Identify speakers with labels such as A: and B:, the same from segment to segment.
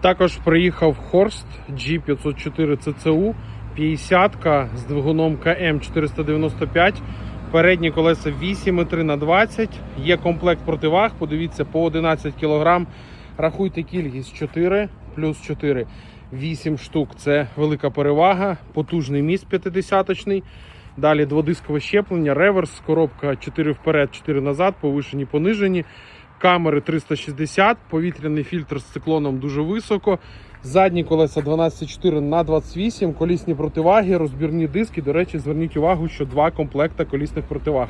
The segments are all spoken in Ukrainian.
A: Також приїхав Хорст G504 CCU 50-ка з двигуном КМ 495. Передні колеса 8,3 на 20. Є комплект противаг. Подивіться по 11 кг. Рахуйте кількість 4 плюс 4. 8 штук. Це велика перевага. Потужний міст 50-очний. Далі дводискове щеплення, реверс, коробка 4 вперед, 4 назад, повишені, понижені. Камери 360, повітряний фільтр з циклоном дуже високо. Задні колеса 12,4 на 28, колісні противаги, розбірні диски. До речі, зверніть увагу, що два комплекта колісних противаг.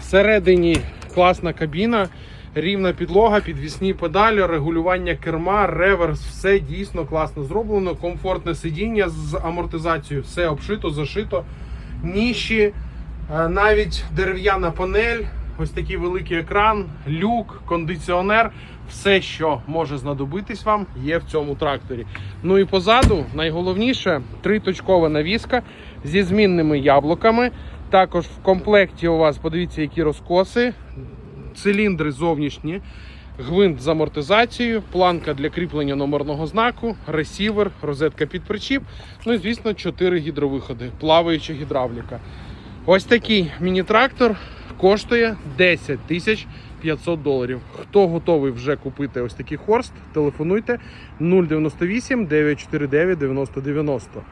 A: Всередині класна кабіна, рівна підлога, підвісні педалі, регулювання керма, реверс, все дійсно класно зроблено. Комфортне сидіння з амортизацією, все обшито, зашито. Ніші, е, навіть дерев'яна панель, ось такий великий екран, люк, кондиціонер. Все, що може знадобитись вам, є в цьому тракторі. Ну і позаду, найголовніше, триточкова навіска зі змінними яблуками. Також в комплекті у вас, подивіться, які розкоси, циліндри зовнішні, гвинт з амортизацією, планка для кріплення номерного знаку, ресівер, розетка під причіп. Ну і звісно, 4 гідровиходи, плаваюча гідравліка. Ось такий міні-трактор коштує 10 тисяч 500 доларів. Хто готовий вже купити ось такий хорст, телефонуйте 098 949 9090.